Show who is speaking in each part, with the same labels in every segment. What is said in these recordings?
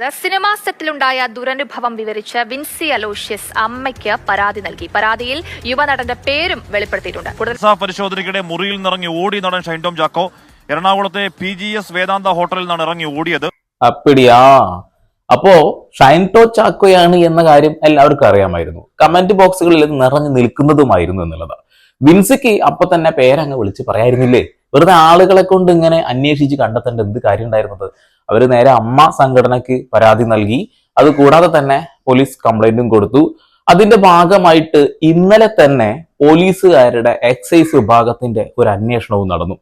Speaker 1: Cinema സെറ്റിലുണ്ടായ ദുരനുഭവം വിവരിച്ച് Vincy Aloysius അമ്മയ്ക്ക് പരാതി നൽകി. പരാതിയിൽ യുവനടന്റെ പേരും വെളിപ്പെടുത്തിയിട്ടുണ്ട്.
Speaker 2: പരിശോധനയ്ക്കിടെ മുറിയിൽ നിറങ്ങി ഓടി നടൻ ഷൈൻ ടോം ചാക്കോ എറണാകുളത്തെ പി ജി എസ് വേദാന്ത ഹോട്ടലിൽ നിന്നാണ് ഇറങ്ങി ഓടിയത്.
Speaker 3: അപ്പിടിയാ. അപ്പോ ഷൈൻ ടോ ചാക്കോയാണ് എന്ന കാര്യം എല്ലാവർക്കും അറിയാമായിരുന്നു. കമന്റ് ബോക്സുകളിൽ ഇത് നിറഞ്ഞു നിൽക്കുന്നതുമായിരുന്നു എന്നുള്ളത്. വിൻസിക്ക് അപ്പൊ തന്നെ പേരങ്ങ് വിളിച്ച് പറയായിരുന്നില്ലേ? വെറുതെ ആളുകളെ കൊണ്ട് ഇങ്ങനെ അന്വേഷിച്ച് കണ്ടെത്തേണ്ട എന്ത് കാര്യം ഉണ്ടായിരുന്നത് അവർ നേരെ അമ്മ സംഘടനയ്ക്ക് പരാതി നൽകി. അത് കൂടാതെ തന്നെ പോലീസ് കംപ്ലൈന്റും കൊടുത്തു. അതിന്റെ ഭാഗമായിട്ട് ഇന്നലെ തന്നെ പോലീസുകാരുടെ എക്സൈസ് വിഭാഗത്തിന്റെ ഒരു അന്വേഷണവും നടന്നു.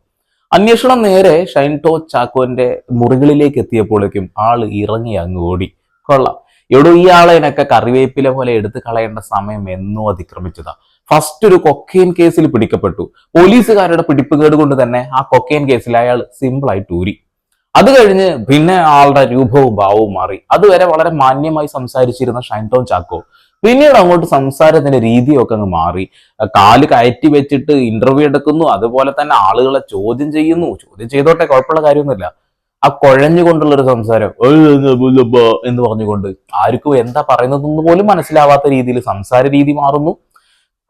Speaker 3: അന്വേഷണം നേരെ ഷൈൻ ടോ ചാക്കോന്റെ മുറികളിലേക്ക് എത്തിയപ്പോഴേക്കും ആൾ ഇറങ്ങി അങ്ങ് ഓടി. കൊള്ളാം. എവിടെ ഈ ആളെ എനക്ക് കറിവേപ്പില പോലെ എടുത്തു കളയേണ്ട സമയം എന്നോ അതിക്രമിച്ചതാ. ഫസ്റ്റ് ഒരു കൊക്കെയിൻ കേസിൽ പിടിക്കപ്പെട്ടു. പോലീസുകാരുടെ പിടിപ്പുകേട് കൊണ്ട് തന്നെ ആ കൊക്കെയിൻ കേസിൽ അയാൾ സിമ്പിൾ ആയിട്ട് ഊരി. അത് കഴിഞ്ഞ് പിന്നെ ആളുടെ രൂപവും ഭാവവും മാറി. അതുവരെ വളരെ മാന്യമായി സംസാരിച്ചിരുന്ന ഷൈൻടോൺ ചാക്കോ പിന്നീട് അങ്ങോട്ട് സംസാരത്തിന്റെ രീതിയൊക്കെ അങ്ങ് മാറി. കാൽ കയറ്റി വെച്ചിട്ട് ഇന്റർവ്യൂ എടുക്കുന്നു അതുപോലെ തന്നെ ആളുകളെ ചോദ്യം ചെയ്യുന്നു. ചോദ്യം ചെയ്തോട്ടെ കുഴപ്പമുള്ള കാര്യമൊന്നുമില്ല. ആ കുഴഞ്ഞുകൊണ്ടുള്ള ഒരു സംസാരം "ഏയ് ഏയ് എന്ന് പറഞ്ഞുകൊണ്ട് ആർക്കും എന്താ പറയുന്നതെന്ന് പോലും മനസ്സിലാവാത്ത രീതിയിൽ സംസാര രീതി മാറുന്നു.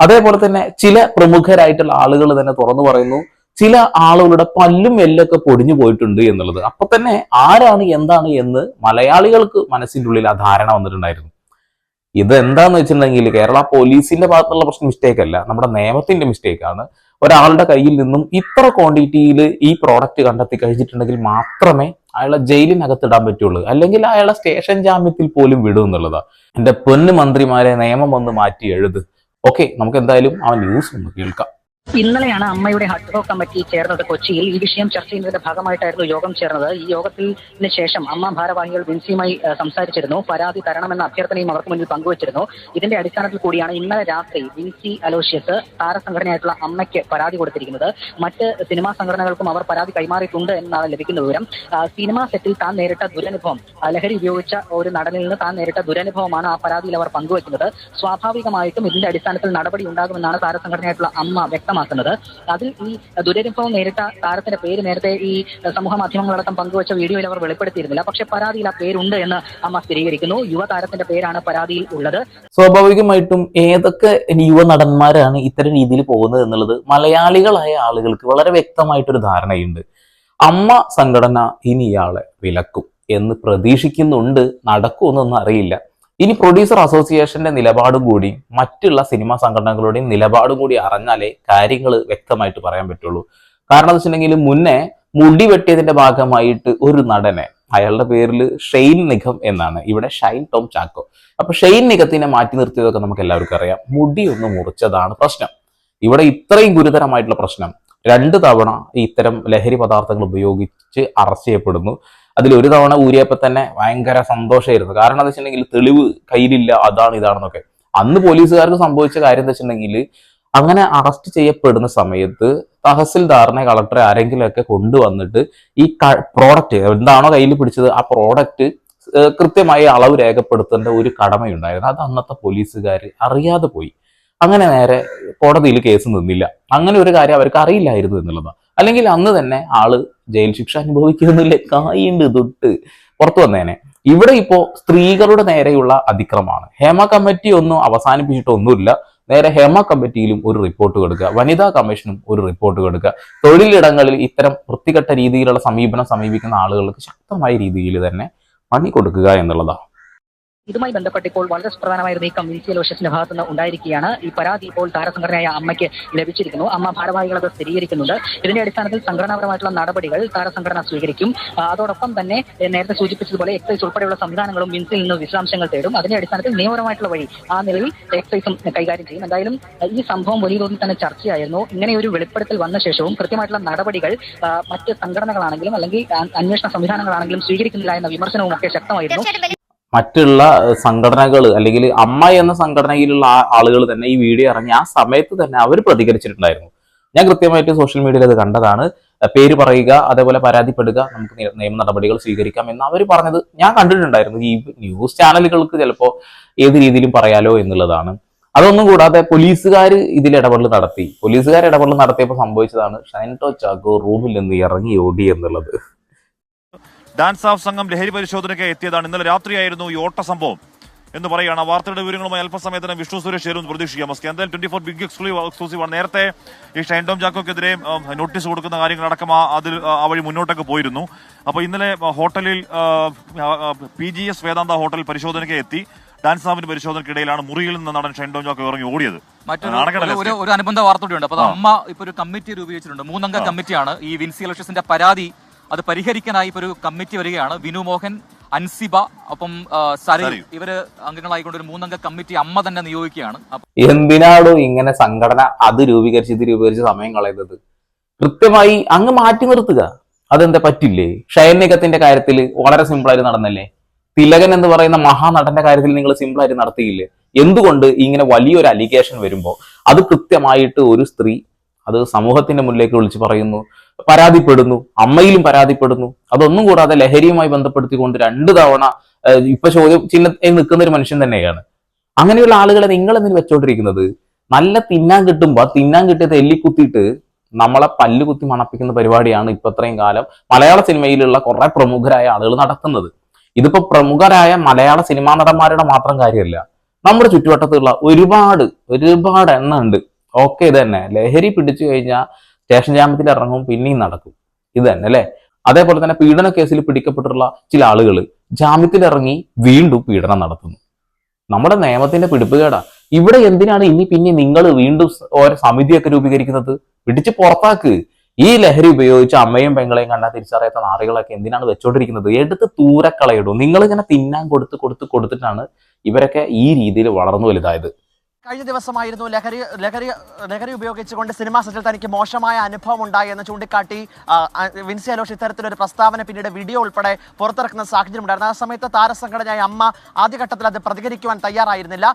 Speaker 3: അതേപോലെ തന്നെ ചില പ്രമുഖരായിട്ടുള്ള ആളുകൾ തന്നെ തുറന്നു പറയുന്നു. ചില ആളുകളുടെ പല്ലും എല്ലൊക്കെ പൊടിഞ്ഞു പോയിട്ടുണ്ട് എന്നുള്ളത്. അപ്പൊ തന്നെ ആരാണ് എന്താണ് എന്ന് മലയാളികൾക്ക് മനസ്സിന്റെ ഉള്ളിൽ ആ ധാരണ വന്നിട്ടുണ്ടായിരുന്നു. ഇത് എന്താന്ന് വെച്ചിട്ടുണ്ടെങ്കിൽ കേരള പോലീസിന്റെ ഭാഗത്തുള്ള പ്രശ്നം മിസ്റ്റേക്ക് അല്ല. നമ്മുടെ നിയമത്തിന്റെ മിസ്റ്റേക്ക് ആണ്. ഒരാളുടെ കയ്യിൽ നിന്നും ഇത്ര ക്വാണ്ടിറ്റിയിൽ ഈ പ്രോഡക്റ്റ് കണ്ടെത്തി കഴിച്ചിട്ടുണ്ടെങ്കിൽ മാത്രമേ അയാളെ ജയിലിനകത്ത് ഇടാൻ പറ്റുള്ളൂ. അല്ലെങ്കിൽ അയാളെ സ്റ്റേഷൻ ജാമ്യത്തിൽ പോലും വിടും എന്നുള്ളതാണ് എന്റെ പൊന്നു മന്ത്രിമാരെ നിയമം ഒന്ന് മാറ്റി എഴുത്. ഓക്കെ നമുക്ക് എന്തായാലും ആ ന്യൂസ് ഒന്ന് കേൾക്കാം.
Speaker 4: ഇന്നലെയാണ് അമ്മയുടെ ഹഡ്ഹോ കമ്മിറ്റി ചേർന്നത് കൊച്ചിയിൽ. ഈ വിഷയം ചർച്ച ചെയ്യുന്നതിന്റെ ഭാഗമായിട്ടായിരുന്നു യോഗം ചേർന്നത്. ഈ യോഗത്തിന് ശേഷം അമ്മ ഭാരവാഹികൾ വിൻസിയുമായി സംസാരിച്ചിരുന്നു. പരാതി തരണമെന്ന അഭ്യർത്ഥനയും അവർക്ക് മുന്നിൽ പങ്കുവച്ചിരുന്നു. ഇതിന്റെ അടിസ്ഥാനത്തിൽ കൂടിയാണ് ഇന്നലെ രാത്രി വിൻസി അലോഷ്യസ് താരസംഘടനയായിട്ടുള്ള അമ്മയ്ക്ക് പരാതി കൊടുത്തിരിക്കുന്നത്. മറ്റ് സിനിമാ സംഘടനകൾക്കും അവർ പരാതി കൈമാറിയിട്ടുണ്ട് എന്നാണ് ലഭിക്കുന്ന വിവരം. സിനിമാ സെറ്റിൽ താൻ നേരിട്ട ദുരനുഭവം ലഹരി ഉപയോഗിച്ച ഒരു നടനിൽ നിന്ന് താൻ നേരിട്ട ദുരനുഭവമാണ് ആ പരാതിയിൽ അവർ പങ്കുവയ്ക്കുന്നത്. സ്വാഭാവികമായിട്ടും ഇതിന്റെ അടിസ്ഥാനത്തിൽ നടപടി ഉണ്ടാകുമെന്നാണ് താരസംഘടനയായിട്ടുള്ള അമ്മ വ്യക്തമാക്കുന്നത്. അതിൽ ഈ ദുരനുഭവം നേരിട്ട താരത്തിന്റെ പേര് നേരത്തെ ഈ സമൂഹ മാധ്യമങ്ങളടക്കം പങ്കുവച്ച വീഡിയോയിൽ അവർ വെളിപ്പെടുത്തിയിരുന്നില്ല. പക്ഷെ പരാതിയിൽ ആ പേരുണ്ട് എന്ന് അമ്മ സ്ഥിരീകരിക്കുന്നു. യുവതാരത്തിന്റെ പേരാണ് പരാതിയിൽ ഉള്ളത്.
Speaker 3: സ്വാഭാവികമായിട്ടും ഏതൊക്കെ യുവ നടന്മാരാണ് ഇത്തരം രീതിയിൽ പോകുന്നത് എന്നുള്ളത് മലയാളികളായ ആളുകൾക്ക് വളരെ വ്യക്തമായിട്ടൊരു ധാരണയുണ്ട്. അമ്മ സംഘടന ഇനി ഇയാളെ വിലക്കും എന്ന് പ്രതീക്ഷിക്കുന്നുണ്ട്. നടക്കുമെന്നൊന്നും അറിയില്ല. ഇനി പ്രൊഡ്യൂസർ അസോസിയേഷന്റെ നിലപാടും കൂടി മറ്റുള്ള സിനിമാ സംഘടനകളുടെയും നിലപാടും കൂടി അറിഞ്ഞാലേ കാര്യങ്ങൾ വ്യക്തമായിട്ട് പറയാൻ പറ്റുള്ളൂ. കാരണം എന്ന് വെച്ചിട്ടുണ്ടെങ്കിൽ മുന്നേ മുടി വെട്ടിയതിന്റെ ഭാഗമായിട്ട് ഒരു നടനെ അയാളുടെ പേരിൽ ഷെയ്ൻ നിഖം എന്നാണ്. ഇവിടെ ഷൈൻ ടോം ചാക്കോ. അപ്പൊ ഷെയ്ൻ നിഖത്തിനെ മാറ്റി നിർത്തിയതൊക്കെ നമുക്ക് എല്ലാവർക്കും അറിയാം. മുടി ഒന്ന് മുറിച്ചതാണ് പ്രശ്നം. ഇവിടെ ഇത്രയും ഗുരുതരമായിട്ടുള്ള പ്രശ്നം. രണ്ട് തവണ ഇത്തരം ലഹരി പദാർത്ഥങ്ങൾ ഉപയോഗിച്ച് അറസ്റ്റ് ചെയ്യപ്പെടുന്നു. അതിൽ ഒരു തവണ ഊരിയപ്പോൾ തന്നെ ഭയങ്കര സന്തോഷമായിരുന്നു. കാരണം എന്താ വെച്ചിട്ടുണ്ടെങ്കിൽ തെളിവ് കയ്യിലില്ല അതാണ് ഇതാണെന്നൊക്കെ. അന്ന് പോലീസുകാർക്ക് സംഭവിച്ച കാര്യം എന്താ വെച്ചിട്ടുണ്ടെങ്കിൽ അങ്ങനെ അറസ്റ്റ് ചെയ്യപ്പെടുന്ന സമയത്ത് തഹസിൽദാറിനെ കളക്ടറെ ആരെങ്കിലുമൊക്കെ കൊണ്ടുവന്നിട്ട് ഈ പ്രോഡക്റ്റ് എന്താണോ കയ്യിൽ പിടിച്ചത് ആ പ്രോഡക്റ്റ് കൃത്യമായി അളവ് രേഖപ്പെടുത്തേണ്ട ഒരു കടമയുണ്ടായിരുന്നു. അത് അന്നത്തെ പോലീസുകാർ അറിയാതെ പോയി. അങ്ങനെ നേരെ കോടതിയിൽ കേസ് നിന്നില്ല. അങ്ങനെ ഒരു കാര്യം അവർക്ക് അറിയില്ലായിരുന്നു എന്നുള്ളതാണ്. അല്ലെങ്കിൽ അന്ന് തന്നെ ആൾ ജയിൽ ശിക്ഷ അനുഭവിക്കുന്നില്ല. കായുണ്ട് തൊട്ട് പുറത്തു വന്നേനെ. ഇവിടെ ഇപ്പോ സ്ത്രീകളുടെ നേരെയുള്ള അതിക്രമമാണ്. ഹേമ കമ്മിറ്റി ഒന്നും അവസാനിപ്പിച്ചിട്ടൊന്നുമില്ല. നേരെ ഹേമ കമ്മിറ്റിയിലും ഒരു റിപ്പോർട്ട് കൊടുക്കുക. വനിതാ കമ്മീഷനും ഒരു റിപ്പോർട്ട് കൊടുക്കുക. തൊഴിലിടങ്ങളിൽ ഇത്തരം വൃത്തികെട്ട രീതിയിലുള്ള സമീപനം സമീപിക്കുന്ന ആളുകൾക്ക് ശക്തമായ രീതിയിൽ തന്നെ പണി കൊടുക്കുക എന്നുള്ളതാണ്.
Speaker 4: ഇതുമായി ബന്ധപ്പെട്ട് ഇപ്പോൾ വളരെ സുപ്രധാനമായ ഒരു നീക്കം വിൻസി അലോഷ്യസിന്റെ ഭാഗത്തു നിന്ന് ഉണ്ടായിരിക്കുകയാണ് ഈ പരാതി ഇപ്പോൾ താരസംഘടനയായ അമ്മയ്ക്ക് ലഭിച്ചിരിക്കുന്നു. അമ്മ ഭാരവാഹികൾ അത് സ്ഥിരീകരിക്കുന്നുണ്ട്. ഇതിന്റെ അടിസ്ഥാനത്തിൽ സംഘടനാപരമായിട്ടുള്ള നടപടികൾ താരസംഘടന സ്വീകരിക്കും. അതോടൊപ്പം തന്നെ നേരത്തെ സൂചിപ്പിച്ചതുപോലെ എക്സൈസ് ഉൾപ്പെടെയുള്ള സംവിധാനങ്ങളും വിൻസിൽ നിന്ന് വിശദാംശങ്ങൾ തേടും. അതിന്റെ അടിസ്ഥാനത്തിൽ നിയമപരമായിട്ടുള്ള വഴി ആ നിലയിൽ എക്സൈസും കൈകാര്യം ചെയ്യും. എന്തായാലും ഈ സംഭവം വലിയ തോതിൽ തന്നെ ചർച്ചയായിരുന്നു. ഇങ്ങനെ ഒരു വെളിപ്പെടുത്തൽ വന്ന ശേഷവും കൃത്യമായിട്ടുള്ള നടപടികൾ മറ്റ് സംഘടനകളാണെങ്കിലും അല്ലെങ്കിൽ അന്വേഷണ സംവിധാനങ്ങളാണെങ്കിലും സ്വീകരിക്കുന്നില്ല എന്ന വിമർശനവും ഒക്കെ ശക്തമായിരുന്നു.
Speaker 3: മറ്റുള്ള സംഘടനകൾ അല്ലെങ്കിൽ അമ്മ എന്ന സംഘടനയിലുള്ള ആളുകൾ തന്നെ ഈ വീഡിയോ ഇറങ്ങി ആ സമയത്ത് തന്നെ അവർ പ്രതികരിച്ചിട്ടുണ്ടായിരുന്നു. ഞാൻ കൃത്യമായിട്ട് സോഷ്യൽ മീഡിയയിൽ അത് കണ്ടതാണ്. പേര് പറയുക അതേപോലെ പരാതിപ്പെടുക നമുക്ക് നിയ- നിയമ നടപടികൾ സ്വീകരിക്കാം എന്ന് അവർ പറഞ്ഞത് ഞാൻ കണ്ടിട്ടുണ്ടായിരുന്നു. ഈ ന്യൂസ് ചാനലുകൾക്ക് ചിലപ്പോൾ ഏത് രീതിയിലും പറയാലോ എന്നുള്ളതാണ്. അതൊന്നും കൂടാതെ പോലീസുകാർ ഇതിൽ ഇടപെടൽ നടത്തി. പോലീസുകാർ ഇടപെടൽ നടത്തിയപ്പോൾ സംഭവിച്ചതാണ് ഷൈൻ ടോ ചാക്കോ റൂമിൽ നിന്ന് ഇറങ്ങി ഓടി എന്നുള്ളത്.
Speaker 2: ഡാൻസ് ഓഫ് സംഘം ലഹരി പരിശോധനയ്ക്ക് എത്തിയതാണ്. ഇന്നലെ രാത്രിയായിരുന്നു ഈ ഓട്ട സംഭവം. എന്ന് പറയുകയാണ് വാർത്തയുടെ വിവരങ്ങളുമായി അല്പസമയത്തിന് വിഷ്ണു സുരേഷ് ചേരും പ്രതീക്ഷിക്കാം. മസ്കി എന്തായാലും twenty four big exclusive exclusive ആണ്. നേരത്തെ ഈ ഷൈൻ ടോം ജാക്കോക്കെതിരെ നോട്ടീസ് കൊടുക്കുന്ന കാര്യങ്ങളടക്കം അടക്കം അതിൽ ആ, വഴി മുന്നോട്ടൊക്കെ പോയിരുന്നു. അപ്പോൾ ഇന്നലെ ഹോട്ടലിൽ P G S Vedanta hotel പരിശോധനയ്ക്ക് എത്തി. ഡാൻസ് സാബിന്റെ പരിശോധനയ്ക്കിടയിലാണ് മുറിയിൽ നിന്ന് നടൻ ഷൈൻ ടോം ജാക്കോ ഇറങ്ങി ഓടിയത്.
Speaker 5: മറ്റൊരു ഒരു- അനുബന്ധ വാർത്ത കൂടിയുണ്ട്. അപ്പൊ അമ്മ ഇപ്പൊ ഒരു കമ്മിറ്റി രൂപീകരിച്ചിട്ടുണ്ട്. മൂന്നംഗ കമ്മിറ്റിയാണ് ഈ വിൻസി അലോഷ്യസിന്റെ പരാതി അത് പരിഹരിക്കാനായി ഇപ്പൊ ഒരു കമ്മിറ്റി വരികയാണ്. വിനു മോഹൻ അൻസിബ ഒപ്പം സരി സരയു. ഇവർ അംഗങ്ങളായിക്കൊണ്ട് ഒരു മൂന്നംഗ കമ്മിറ്റി അമ്മ തന്നെ നിയോഗിക്കുകയാണ്.
Speaker 3: എന്തിനാണോ ഇങ്ങനെ സംഘടന അത് രൂപീകരിച്ച് ഇത് രൂപീകരിച്ച് സമയം കളയുന്നത്? കൃത്യമായി അങ്ങ് മാറ്റി നിർത്തുക. അതെന്താ പറ്റില്ലേ? ഷൈനികത്തിന്റെ കാര്യത്തിൽ വളരെ സിമ്പിൾ ആയിട്ട് നടന്നല്ലേ? തിലകൻ എന്ന് പറയുന്ന മഹാനടന്റെ കാര്യത്തിൽ നിങ്ങൾ സിമ്പിൾ ആയിട്ട് നടത്തിയില്ലേ? എന്തുകൊണ്ട് ഇങ്ങനെ വലിയൊരു അലിഗേഷൻ വരുമ്പോൾ അത് കൃത്യമായിട്ട് ഒരു സ്ത്രീ അത് സമൂഹത്തിന്റെ മുന്നിലേക്ക് വിളിച്ച് പറയുന്നു പരാതിപ്പെടുന്നു അമ്മയിലും പരാതിപ്പെടുന്നു. അതൊന്നും കൂടാതെ ലഹരിയുമായി ബന്ധപ്പെടുത്തിക്കൊണ്ട് രണ്ടു തവണ ഇപ്പൊ ചോദ്യം ചിഹ്നത്തിൽ നിൽക്കുന്ന ഒരു മനുഷ്യൻ തന്നെയാണ്. അങ്ങനെയുള്ള ആളുകളെ നിങ്ങൾ എന്തിനു വെച്ചോണ്ടിരിക്കുന്നത്? നല്ല തിന്നാൻ കിട്ടുമ്പോ തിന്നാൻ കിട്ടിയത് എല്ലിക്കുത്തിയിട്ട് നമ്മളെ പല്ല് കുത്തി മണപ്പിക്കുന്ന പരിപാടിയാണ് ഇപ്പൊ ഇത്രയും കാലം മലയാള സിനിമയിലുള്ള കുറെ പ്രമുഖരായ ആളുകൾ നടത്തുന്നത്. ഇതിപ്പോ പ്രമുഖരായ മലയാള സിനിമാ നടന്മാരുടെ മാത്രം കാര്യമല്ല. നമ്മുടെ ചുറ്റുവട്ടത്തുള്ള ഒരുപാട് ഒരുപാട് എണ്ണ ഉണ്ട് ഓക്കെ ഇത് തന്നെ ലഹരി പിടിച്ചു കഴിഞ്ഞാൽ സ്റ്റേഷൻ ജാമ്യത്തിൽ ഇറങ്ങും പിന്നെയും നടക്കും. ഇത് തന്നെ അല്ലെ? അതേപോലെ തന്നെ പീഡന കേസിൽ പിടിക്കപ്പെട്ടിട്ടുള്ള ചില ആളുകൾ ജാമ്യത്തിൽ ഇറങ്ങി വീണ്ടും പീഡനം നടത്തുന്നു. നമ്മുടെ നിയമത്തിന്റെ പിടിപ്പുകേടാ ഇവിടെ എന്തിനാണ് ഇനി പിന്നെ നിങ്ങൾ വീണ്ടും ഓരോ സമിതിയൊക്കെ രൂപീകരിക്കുന്നത്? പിടിച്ച് പുറത്താക്ക്. ഈ ലഹരി ഉപയോഗിച്ച് അമ്മയും പെങ്ങളെയും കണ്ടാൽ തിരിച്ചറിയാത്ത നാറികളൊക്കെ എന്തിനാണ് വെച്ചോണ്ടിരിക്കുന്നത്? എടുത്ത് ദൂരക്കളയിടും നിങ്ങൾ ഇങ്ങനെ തിന്നാൻ കൊടുത്ത് കൊടുത്ത് കൊടുത്തിട്ടാണ് ഇവരൊക്കെ ഈ രീതിയിൽ വളർന്നു വലുതായത്.
Speaker 6: കഴിഞ്ഞ ദിവസമായിരുന്നു ലഹരി ലഹരി ലഹരി ഉപയോഗിച്ചുകൊണ്ട് സിനിമാ സെറ്റിൽ തനിക്ക് മോശമായ അനുഭവം ഉണ്ടായി എന്ന് ചൂണ്ടിക്കാട്ടി വിൻസി അലോഷ് ഇത്തരത്തിലൊരു പ്രസ്താവന പിന്നീട് വീഡിയോ ഉൾപ്പെടെ പുറത്തിറക്കുന്ന സാഹചര്യം ഉണ്ടായിരുന്നു. ആ സമയത്ത് താരസംഘടനയായ അമ്മ ആദ്യഘട്ടത്തിൽ അത് പ്രതികരിക്കുവാൻ തയ്യാറായിരുന്നില്ല.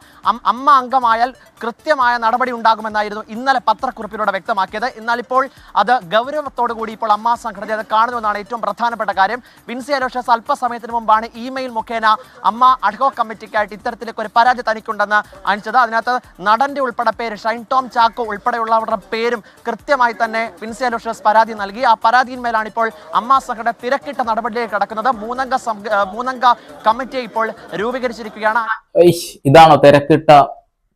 Speaker 6: അമ്മ അംഗമായാൽ കൃത്യമായ നടപടി ഉണ്ടാകുമെന്നായിരുന്നു ഇന്നലെ പത്രക്കുറിപ്പിലൂടെ വ്യക്തമാക്കിയത്. എന്നാൽ ഇപ്പോൾ അത് ഗൗരവത്തോടു കൂടി ഇപ്പോൾ അമ്മ സംഘടന അത് കാണുന്നുവെന്നാണ് ഏറ്റവും പ്രധാനപ്പെട്ട കാര്യം. വിൻസി അലോഷസ് അല്പസമയത്തിന് മുമ്പാണ് ഇമെയിൽ മുഖേന അമ്മ അഡ്ഹോ കമ്മിറ്റിക്കായിട്ട് ഇത്തരത്തിലേക്ക് ഒരു പരാതി തനിക്കുണ്ടെന്ന് അണിച്ചത് അതിനകത്ത് നടന്റെ ഉൾപ്പെടെ പേര് ഷൈൻ ടോം ചാക്കോ ഉൾപ്പെടെയുള്ളവരുടെ പേരും കൃത്യമായി തന്നെ വിൻസി അലോഷ്യസ് പരാതി നൽകി. ആ പരാതിയിന്മേലാണ് ഇപ്പോൾ അമ്മ സംഘടന തിരക്കിട്ട നടപടിയിലേക്ക് കടക്കുന്നത്. മൂന്നംഗ മൂന്നംഗ കമ്മിറ്റിയെ ഇപ്പോൾ രൂപീകരിച്ചിരിക്കുകയാണ്.
Speaker 3: ഇതാണോ തിരക്കിട്ട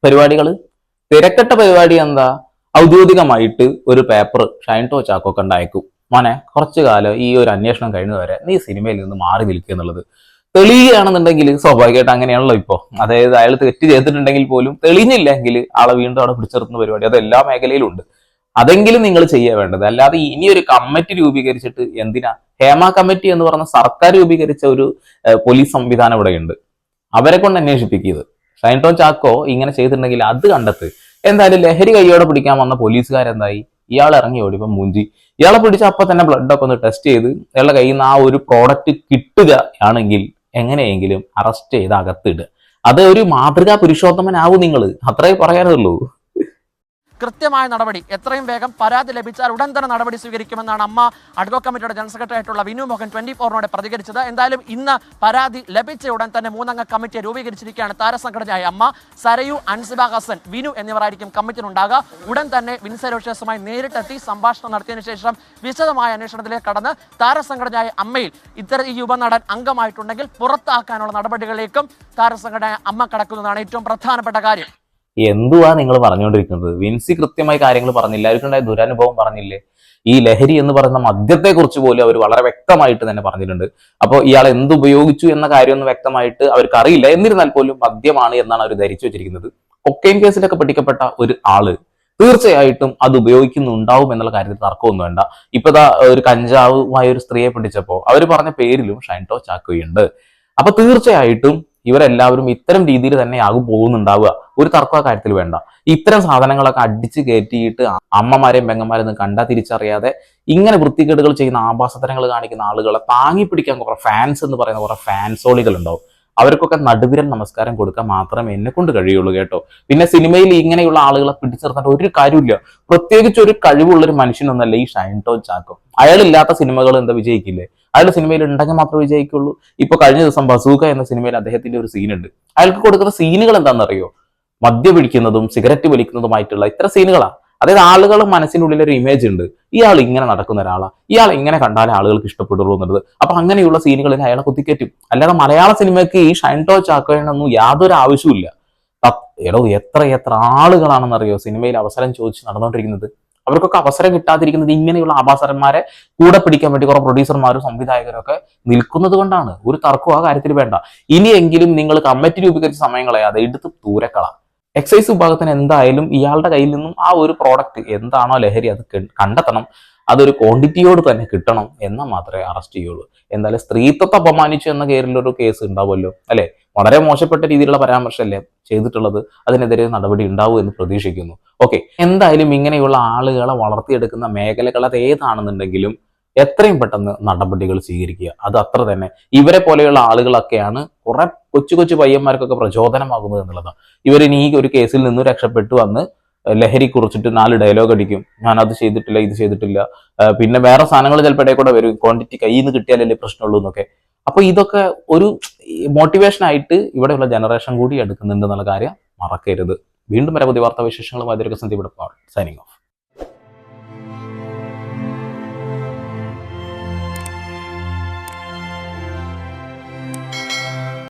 Speaker 3: പരിപാടികൾ തിരക്കിട്ട പരിപാടി എന്താ? ഔദ്യോഗികമായിട്ട് ഒരു പേപ്പർ ഷൈൻ ടോ ചാക്കോ കണ്ടയക്കും മോനെ കുറച്ചു കാലം ഈ ഒരു അന്വേഷണം കഴിഞ്ഞതുവരെ നീ സിനിമയിൽ നിന്ന് മാറി നിൽക്കുക എന്നുള്ളത് തെളിയുകയാണെന്നുണ്ടെങ്കിൽ സ്വാഭാവികമായിട്ട് അങ്ങനെയാണല്ലോ ഇപ്പോ. അതായത് അയാൾ തെറ്റ് ചെയ്തിട്ടുണ്ടെങ്കിൽ പോലും തെളിഞ്ഞില്ലെങ്കിൽ ആളെ വീണ്ടും അവിടെ പിടിച്ചിർത്തുന്ന പരിപാടി. അത് എല്ലാ മേഖലയിലും ഉണ്ട് അതെങ്കിലും നിങ്ങൾ ചെയ്യാൻ വേണ്ടത്. അല്ലാതെ ഇനി ഒരു കമ്മിറ്റി രൂപീകരിച്ചിട്ട് എന്തിനാ? ഹേമ കമ്മിറ്റി എന്ന് പറഞ്ഞ സർക്കാർ രൂപീകരിച്ച ഒരു പോലീസ് സംവിധാനം ഇവിടെയുണ്ട്. അവരെ കൊണ്ട് അന്വേഷിപ്പിക്കുന്നത് ഷൈൻ ടോൺ ചാക്കോ ഇങ്ങനെ ചെയ്തിട്ടുണ്ടെങ്കിൽ അത് കണ്ടെത്ത്. എന്തായാലും ലഹരി കൈയോടെ പിടിക്കാൻ വന്ന പോലീസുകാരെന്തായി? ഇയാൾ ഇറങ്ങി ഓടി. ഇപ്പം മൂഞ്ചി. ഇയാളെ പിടിച്ച അപ്പൊ തന്നെ ബ്ലഡ് ഒക്കെ ഒന്ന് ടെസ്റ്റ് ചെയ്ത് ഇയാളുടെ കയ്യിൽ നിന്ന് ആ ഒരു പ്രോഡക്റ്റ് കിട്ടുക ആണെങ്കിൽ എങ്ങനെയെങ്കിലും അറസ്റ്റ് ചെയ്ത് അകത്തിടുക. അത് ഒരു മാതൃകാ പുരുഷോത്തമനാവും നിങ്ങൾ അത്രേ പറയാനുള്ളൂ.
Speaker 6: കൃത്യമായ നടപടി. എത്രയും വേഗം പരാതി ലഭിച്ചാൽ ഉടൻ തന്നെ നടപടി സ്വീകരിക്കുമെന്നാണ് അമ്മ അഡ്വോ കമ്മിറ്റിയുടെ ജനറൽ സെക്രട്ടറി ആയിട്ടുള്ള വിനു മോഹൻ ട്വന്റി ഫോറിനോട് പ്രതികരിച്ചത്. എന്തായാലും ഇന്ന് പരാതി ലഭിച്ച ഉടൻ തന്നെ മൂന്നംഗ കമ്മിറ്റിയെ രൂപീകരിച്ചിരിക്കുകയാണ് താരസംഘടനയായ അമ്മ. സരയു അൻസിബ ഹസൻ വിനു എന്നിവരായിരിക്കും കമ്മിറ്റിയിലുണ്ടാകുക ഉടൻ തന്നെ വിൻസെലോഷ്യസുമായി നേരിട്ടെത്തി സംഭാഷണം നടത്തിയതിനു ശേഷം വിശദമായ അന്വേഷണത്തിലേക്ക് കടന്ന് താരസംഘടനയായ അമ്മയിൽ ഇത്തരം ഈ യുവനടൻ അംഗമായിട്ടുണ്ടെങ്കിൽ പുറത്താക്കാനുള്ള നടപടികളിലേക്കും താരസംഘടനയായ അമ്മ കടക്കുന്നതാണ് ഏറ്റവും പ്രധാനപ്പെട്ട കാര്യം.
Speaker 3: എന്തുവാ നിങ്ങൾ പറഞ്ഞുകൊണ്ടിരിക്കുന്നത്? വിൻസി കൃത്യമായി കാര്യങ്ങൾ പറഞ്ഞില്ല. അവർക്കുണ്ടായ ദുരനുഭവം പറഞ്ഞില്ലേ? ഈ ലഹരി എന്ന് പറയുന്ന മദ്യത്തെ കുറിച്ച് പോലും അവർ വളരെ വ്യക്തമായിട്ട് തന്നെ പറഞ്ഞിട്ടുണ്ട്. അപ്പോൾ ഇയാൾ എന്ത് ഉപയോഗിച്ചു എന്ന കാര്യമൊന്നും വ്യക്തമായിട്ട് അവർക്ക് അറിയില്ല എന്നിരുന്നാൽ പോലും മദ്യമാണ് എന്നാണ് അവർ ധരിച്ചു വെച്ചിരിക്കുന്നത്. കൊക്കൈൻ കേസിലൊക്കെ പിടിക്കപ്പെട്ട ഒരു ആൾ തീർച്ചയായിട്ടും അത് ഉപയോഗിക്കുന്നുണ്ടാവും എന്നുള്ള കാര്യത്തിൽ തർക്കമൊന്നും വേണ്ട. ഇപ്പൊ ദാ ഒരു കഞ്ചാവുമായ ഒരു സ്ത്രീയെ പിടിച്ചപ്പോ അവർ പറഞ്ഞ പേരിലും ഷൈൻടോ ചാക്കോയുണ്ട് അപ്പൊ തീർച്ചയായിട്ടും ഇവരെല്ലാവരും ഇത്തരം രീതിയിൽ തന്നെ ആകും പോകുന്നുണ്ടാവുക. ഒരു തർക്കം ആ കാര്യത്തിൽ വേണ്ട. ഇത്തരം സാധനങ്ങളൊക്കെ അടിച്ച് കയറ്റിയിട്ട് അമ്മമാരെയും പെങ്ങന്മാരെയും കണ്ടാ തിരിച്ചറിയാതെ ഇങ്ങനെ വൃത്തികേടുകൾ ചെയ്യുന്ന ആഭാസത്തരങ്ങൾ കാണിക്കുന്ന ആളുകളെ താങ്ങി പിടിക്കാൻ കുറെ ഫാൻസ് എന്ന് പറയുന്ന കുറെ ഫാൻസോളികൾ ഉണ്ടാവും. അവർക്കൊക്കെ നടുവിരൽ നമസ്കാരം കൊടുക്കാൻ മാത്രമേ എന്നെ കൊണ്ട് കഴിയുള്ളൂ കേട്ടോ. പിന്നെ സിനിമയിൽ ഇങ്ങനെയുള്ള ആളുകളെ പിടിച്ചു നിർത്തേണ്ട ഒരു കാര്യമില്ല പ്രത്യേകിച്ച് ഒരു കഴിവുള്ള ഒരു മനുഷ്യനൊന്നല്ല ഈ ഷൈൻ ടോൺ ചാക്കോ. അയാളില്ലാത്ത സിനിമകൾ എന്താ വിജയിക്കില്ലേ? അയാളുടെ സിനിമയിൽ ഉണ്ടെങ്കിൽ മാത്രമേ വിജയിക്കുള്ളൂ. ഇപ്പൊ കഴിഞ്ഞ ദിവസം ബസൂക്ക എന്ന സിനിമയിൽ അദ്ദേഹത്തിന്റെ ഒരു സീനുണ്ട് അയാൾക്ക് കൊടുക്കുന്ന സീനുകൾ എന്താണെന്നറിയോ? മദ്യം പിടിക്കുന്നതും സിഗരറ്റ് വലിക്കുന്നതുമായിട്ടുള്ള ഇത്ര സീനുകളാണ്. അതായത് ആളുകൾ മനസ്സിനുള്ളിൽ ഒരു ഇമേജ് ഉണ്ട്. ഇയാൾ ഇങ്ങനെ നടക്കുന്ന ഒരാളാണ് ഇയാൾ ഇങ്ങനെ കണ്ടാലേ ആളുകൾക്ക് ഇഷ്ടപ്പെടുള്ളൂ എന്നുള്ളത്. അപ്പൊ അങ്ങനെയുള്ള സീനുകളിൽ അയാളെ കുത്തിക്കറ്റും അല്ലാതെ മലയാള സിനിമയ്ക്ക് ഈ ഷൈൻ ഷൈൻടോ ചാക്കോയൊന്നും യാതൊരു ആവശ്യമില്ല എടോ എത്ര എത്ര ആളുകളാണെന്നറിയോ സിനിമയിൽ അവസരം ചോദിച്ച് നടന്നുകൊണ്ടിരിക്കുന്നത്? അവർക്കൊക്കെ അവസരം കിട്ടാതിരിക്കുന്നത് ഇങ്ങനെയുള്ള ആഭാസരന്മാരെ കൂടെ പിടിക്കാൻ വേണ്ടി കുറെ പ്രൊഡ്യൂസർമാരും സംവിധായകരും ഒക്കെ നിൽക്കുന്നത് കൊണ്ടാണ്. ഒരു തർക്കവും ആ കാര്യത്തിൽ വേണ്ട. ഇനിയെങ്കിലും നിങ്ങൾ കമ്മിറ്റി രൂപീകരിച്ച സമയം കളയാതെ എടുത്ത് ദൂരക്കള എക്സൈസ് വിഭാഗത്തിന് എന്തായാലും ഇയാളുടെ കയ്യിൽ നിന്നും ആ ഒരു പ്രോഡക്റ്റ് എന്താണോ ലഹരി അത് കണ്ടെത്തണം. അതൊരു ക്വാണ്ടിറ്റിയോട് തന്നെ കിട്ടണം എന്നാൽ മാത്രമേ അറസ്റ്റ് ചെയ്യുള്ളൂ. എന്തായാലും സ്ത്രീത്വത്തെ അപമാനിച്ചു എന്ന കേരളൊരു കേസ് ഉണ്ടാവുമല്ലോ അല്ലെ? വളരെ മോശപ്പെട്ട രീതിയിലുള്ള പരാമർശമല്ലേ ചെയ്തിട്ടുള്ളത്. അതിനെതിരെ നടപടി ഉണ്ടാവും എന്ന് പ്രതീക്ഷിക്കുന്നു. ഓക്കെ എന്തായാലും ഇങ്ങനെയുള്ള ആളുകളെ വളർത്തിയെടുക്കുന്ന മേഖലകൾ അത് ഏതാണെന്നുണ്ടെങ്കിലും എത്രയും പെട്ടെന്ന് നടപടികൾ സ്വീകരിക്കുക. അത് അത്ര തന്നെ. ഇവരെ പോലെയുള്ള ആളുകളൊക്കെയാണ് കുറെ കൊച്ചു കൊച്ചു പയ്യന്മാർക്കൊക്കെ പ്രചോദനമാകുന്നത് എന്നുള്ളതാണ് ഇവരിനി ഈ ഒരു കേസിൽ നിന്ന് രക്ഷപ്പെട്ടു വന്ന് ലഹരി കുറിച്ചിട്ട് നാല് ഡയലോഗ് അടിക്കും. ഞാൻ അത് ചെയ്തിട്ടില്ല ഇത് ചെയ്തിട്ടില്ല. പിന്നെ വേറെ സാധനങ്ങൾ ചിലപ്പോൾ ഇടയിൽ കൂടെ വരും. ക്വാണ്ടിറ്റി കയ്യിൽ നിന്ന് കിട്ടിയാലല്ലേ പ്രശ്നമുള്ളൂ എന്നൊക്കെ. അപ്പൊ ഇതൊക്കെ ഒരു മോട്ടിവേഷൻ ആയിട്ട് ഇവിടെയുള്ള ജനറേഷൻ കൂടി എടുക്കുന്നുണ്ട് എന്നുള്ള കാര്യം മറക്കരുത്. വീണ്ടും പരമതി വാർത്താ വിശേഷങ്ങളുമായി സന്ദീപ് സൈനിങ് ഓഫ്